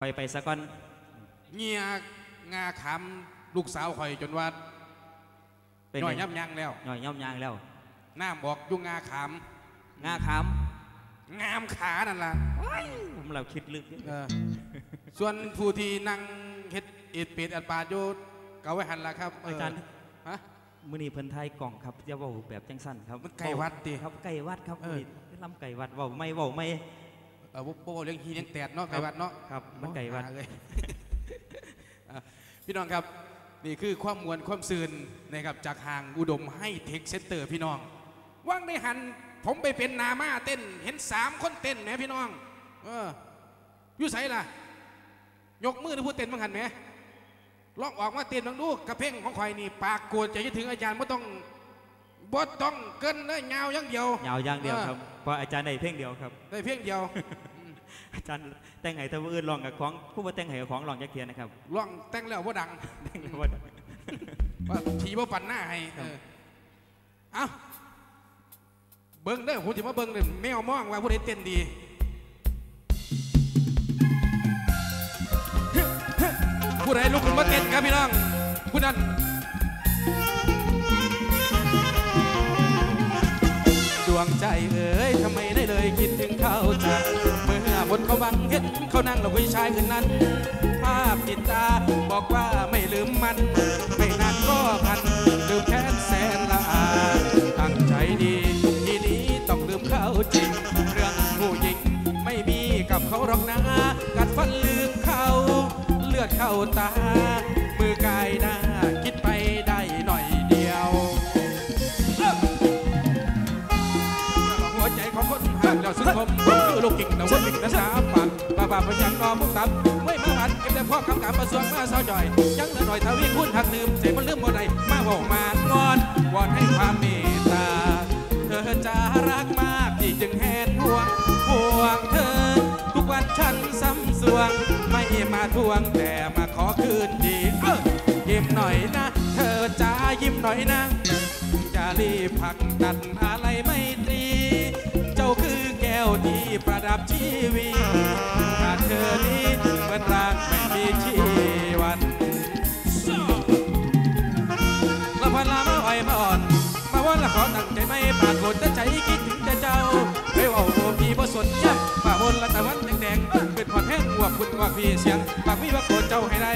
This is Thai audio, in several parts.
ไปไปสะก่อนเงียงาขำลูกสาวข่อยจนว่าเป็นย่อยไงยับยั้งแล้วย่อยย่อมยางแล้วน้าบอกอยุ่งงาขงาขำงามขานั่นล่ะำผมเราคิดลึกเออส่วนผู้ที่นั่งเฮ็ดเอ็ดเป็ดอัดปาดอยู่เกาไว้หันละครับเอาจารย์ฮะมือนี้เพิ่นไทยกล่องครับจะเว้าแบบจังสั้นครับมันไก่วัดติครับไก่วัดครับเออมื้อนี้ลำไก่วัดเว้าไม่เว้าไม่ เออบ่บ่บ่เรื่องฮีเรื่องแตดเนาะไก่วัดเนาะครับมันไก่วัดหาเลยอะพี่น้องครับนี่คือความมวลความซืนนะครับจากห่างอุดมให้เทคเซนเตอร์พี่น้องว่างได้หันผมไปเป็นนามาเต้น เห็นสามคนเต้นแหมพี่น้อง เอออยู่ไสล่ะ ยกมือหรือพูดเต้นบ้างหันไหมลองออกมาเต้นบ้างดูกระเพ่งของข่อยนี่ ปากโกรธจะยึดถึงอาจารย์ไม่ต้อง บ่ต้องเกินเลยเงาอย่างเดียวยาวอย่างเดียวเออครับเพราะอาจารย์ได้เพลงเดียวครับได้เพียงเดียว อาจารย์แต่งไห้แต่ว่าอื่นลองกับของผู้ว่าแต่งไห้กับของลองจักเทียนะครับร้องแต่งแล้วว่าดังแต่งว่าว่าทีว่าปันหน้าให้เออเอาเบิ้งเด้อผมจะมาเบิ้งเด้อแมวมองว่าผู้ใดเต้นดีผู้ใดลุกขึ้นมาเต้นครับพี่น้องผู้นั้น วงใจเอ๋ยทำไมได้เลยคิดถึงเขาจังเมื่อบนเขาบังเห็นเขานั่งแล้วผู้ชายคนนั้น ภาพติดตาบอกว่าไม่ลืมมัน ไม่นานก็พันลืมแค้นแสนละอาตั้งใจดีทีนี้ต้องลืมเขาจริง เรื่องผู้หญิงไม่มีกับเขาหรอกนะกัดฟันลืมเขา เลือดเข้าตามือกายหน้า คมคือลูกกิ่งดาววิ่งและสามปังป่าป่าพยังนอมุกตับไม่มาหันเก็บแต่พ่อกำกับมาสวงมาเศร้าจ่อย ยังเหลือหน่อยทวีคุณหักลืมเสียมันลืมบ่ได้มาบอกมางอนวอนให้ความเมตตา เธอจะรักมากที่จึงแหนห่วงห่วงเธอ ทุกวันฉันซ้ำสวง ไม่มาทวงแต่มาขอคืนดีเออยิ้มหน่อยนะ เธอจะยิ้มหน่อยนะจะรีบผักดันอะไร ประดับชีวิตขาดเธอนี้เหมือนร่างไม่มีชีวันละพันลามาอ่อยมาอ่อนมาว่าละขอตั้งใจไม่ปากฏแต่ใจคิดถึงแต่เจ้าเฮ้ยว่าโอ้พี่บ่สนยับป่าบนละตะวันแดงๆเป็นขอดแห้งหัวกคุณว่าพี่เสียงปากพี่ว่าโกรธเจ้าให้ได้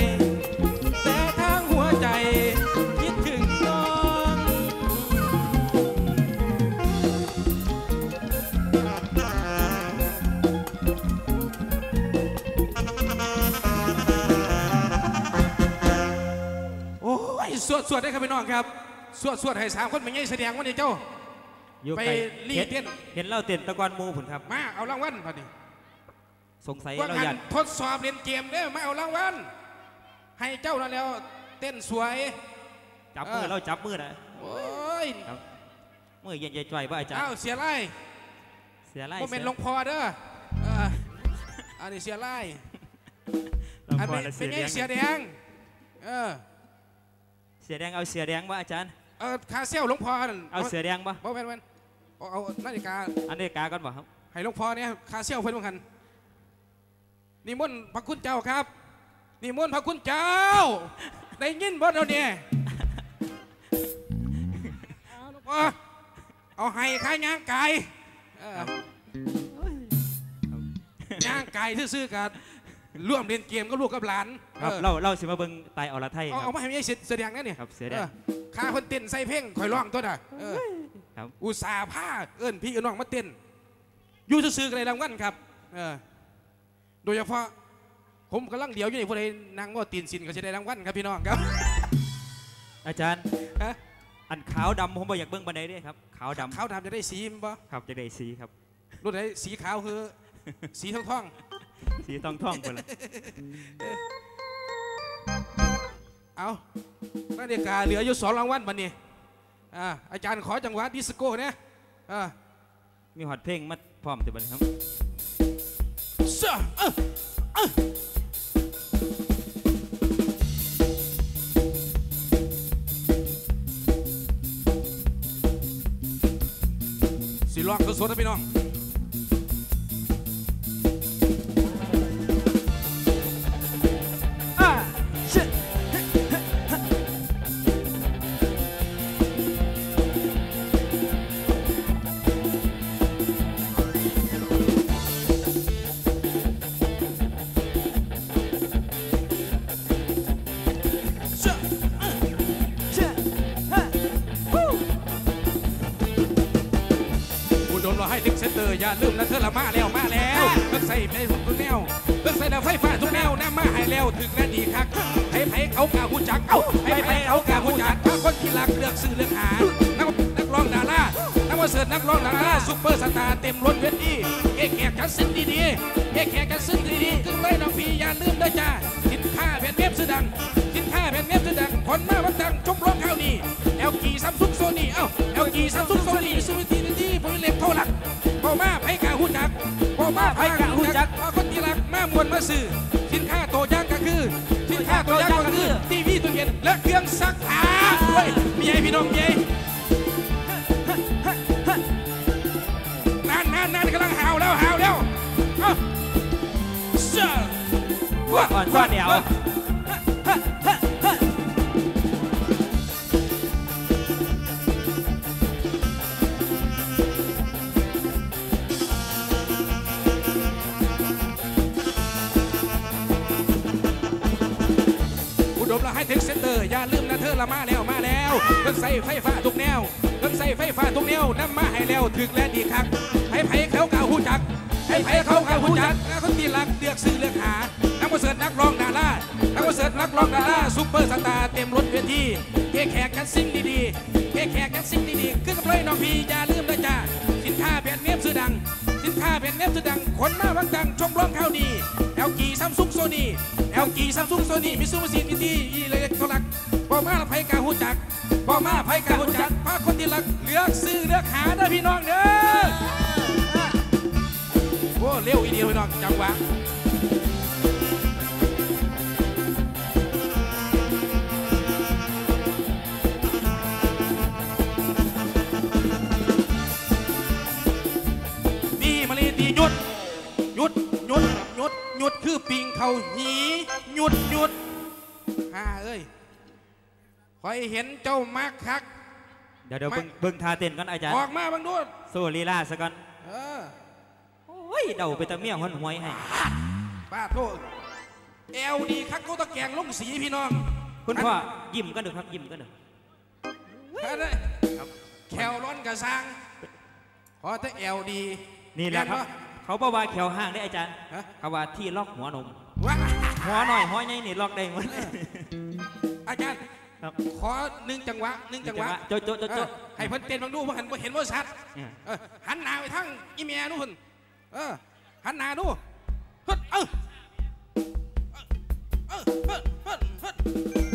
ยสวดสวดได้ครับพี่น้องครับ สวดสวดให้สามคนเป็นไงแสดงวันนี้เจ้า อยู่ไปไกลรีดเต้น เห็นเราเต้นตะกอนหมูผุนครับ มาเอารางวัลพอดีสงสัยว่าเรางัอยากนทดสอบเรียนเกมเด้อมาเอารางวัลให้เจ้านั่นแล้ว เต้นสวย จับมือเออเราจับมือนะโอ้ยครับมือเย็นใจจ่อยว่าอาจารย์อ้าวเสียไล่เสียไล่โมเมนต์หลวงพอเด้อเอออันนี้เสียไล่หลวงอันพ่อนี้และเป็เสีนยไงแดงเสียแดงเออ เสียแดงเอาเสียแดงว่าอาจารย์เออคาเซลหลวงพ่อนั่นเอาเสียแดงปะบ่แม่นแม่นเอาเอานาฬิกาอันนี้กาก่อนบ่ครับให้หลวงพ่อเนี่ยคาเซียวเพิ่นว่ากันนิมนต์พระคุณเจ้าครับนิมนต์พระคุณเจ้าได้ยินบ่เราเนี่ยเอาหลวงพ่อเอาให้ข้าย่างไก่เออย่างไก่ซื่อๆกับ ร่วมเล่นเกมก็ลูกกับหลานครับเออเราเราสิมาเบิ่งไตอรไทยเอาครัเอาบ มาให้มีสิทธิ์แสดงนั่นเนี่ยครับเสียแดง ออข้าคนเต้นใส่เพลงข่อยร้องตัวน่ะเออครับอุตส่าห์ผ้าเอิ้นพี่เอิ้นน้องมาเต้นอยู่ซื่อๆกันเลยรางวัลครับเออโดยเฉพาะผมกำลังเดียวอยู่ในผู้ใดนางว่าตีนสินก็จะได้รางวัลครับพี่น้องครับ อาจารย์ ฮะ อันขาวดำผมบ่อยากเบิ่งบันไดเด้ครับขาวดำขาวดำจะได้สีมั้ยบ่ครับจะได้สีครับ รุ่นไหนสีขาวคือ สีทองทอง สีทองทองไปเลยๆเอานาฬิกาเหลืออยู่สองรางวัลวันนี้อ่าอาจารย์ขอจังหวะดิสโก้เนี่ยอ่ามีฮอตเพลงมาพร้อมแต่บัดนี้ครับเสื้อเออเออสิลองสดๆนะพี่น้อง อย่าลืมนะเธอละมาแล้วมาแล้วเลิกใส่ไปทุกแนวเลิกใส่แล้วไฟฟ้าทุกแนวน้ำมาให้แล้วถึงและดีคักให้ไผ่เขากาหูจักเอ้าให้ไผ่เขากาหูจักถ้าคนที่รักเลือกซื้อเลือกหานักนักร้องดารานักว่าเสิร์ตนักร้องดาราซุปเปอร์สตาร์เต็มล้นเวทีเอ๊ะแขกกันสิ้นดีๆเอ๊ะแขกกันสิ้นดีๆขึ้นเลยน้องพี่อย่าลืมด้อจ้ากินข้าแผ่นเว็บซื้อดังกินข้าแผ่นเว็บซื้อดังคนมาวันดังชมร้องข้าวนี่เอลกีซัมซุงโซนี่เอ้าเอลกีซัมซุงโซนี่สุวิตีนที่ผมเล็บเท่าหลัก ไผกาหูจักพอคนที่รักมามวนมาซื้อสินค้าโตวอย่างก็คือสินค้าโตวอย่างก็คือทีวีตู้เย็นและเครื่องซักผ้าเฮ้ยมีไอพี่น้องมีไอนานนานนานกำลังหาวแล้วหาวแล้วเอ้าเจ้าอ่อนซ่อนเดียว อย่าลืมนะเธอละมาแล้วมาแล้วเครื่องใส่ไฟฟ้าทุกแนวเครื่องใส่ไฟฟ้าทุกแนวนำมาให้แล้วถึกและดีคักให้ไผเขากล่าวหูจักให้ไผเขากล่าวหูจักแล้วคนที่รักเลือกซื้อเลือกหานักประเสริฐนักร้องดารานักประเสริฐนักร้องดาราซุปเปอร์สตาร์เต็มรถเวทีเค้กแขกกันสิ่งดีๆเค้กแขกกันสิ่งดีๆขึ้นกับเลยน้องพี่อย่าลืมนะจ้าสินค้าแบรนด์เนมซื้อดังสินค้าแบรนด์เนมซื้อดังคนมาวังดังชมร้องเข้าดี LG Samsung Sony LG Samsung Sony มิซูบิชิอินดี้อีเล็กทรลักบอก มาไผกาหูจักบอกมาไผกาหูจักพาคนที่รักเลือกซื้อเลือกหาเด้พี่น้องเด้อโอ้เร็วอีเดียวพี่น้องจังหวะดีมาเลยดีหยุดหยุดหยุดหยุดหยุดคือปิงเขาหีหยุดหยุดฮ่าเอ้ย คอยเห็นเจ้ามักคัก เดี๋ยวเดี๋ยวมาเบิ่งเบิ่งทาเต้นก่อนอาจารย์ออกมาบังดูโซลีลาซะก่อนเออโอ้ยเดาไปแตะเมี่ยงหอนหวยให้ป้าโทษเอลดีคักเขาตะแกงลงสีพี่น้อง คุณพ่อยิ้มกันเด้อครับยิ้มกันเด้ออันนั้นแคลร้อนกระซังขอแต่เอลดีนี่แหละครับ เขาบอกว่าแขวห้างได้อาจารย์ฮะเขาว่าที่ล็อกหัวนมว้าหัวหน่อยหัวใหญ่นี่ล็อกได้หมดอาจารย์ครับ ขอหนึ่งจังหวะหนึ่งจังหวะโจะโจะโจะเอโจะอให้เพิ่นเต้นบังดูว่าหันบ่เห็นว่าชัดเนี่ยเออหันหน้าไปทางอีเมียนู่นเออหันหน้าดูเฮ้ยเออเออเฮ้ยเฮ้ยเฮ้ย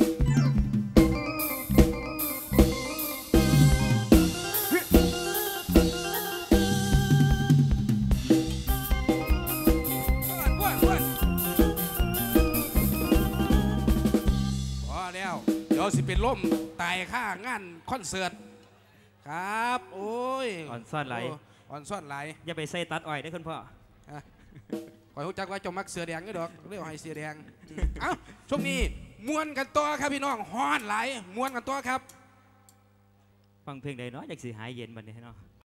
เดี๋ยวสิเป็นล่มตายค่างานคอนเสิร์ตครับ โอ้ยอ่อนซ่อนไหลโอ่อนซ่อนไหลอย่าไปใส่ตัดอ้อยได้อคุณพ่อคอยรู้จักว่าเจามักเสือแดงก็ดอกเรียกว่าให้เสือแดงเอ้าช่วงนี้มวนกันตัวครับพี่น้องฮ้อนไหลายมวนกันตัวครับ ฟังเพลงใดเนาะอยากสิหายเย็นบัดนี้เนาะ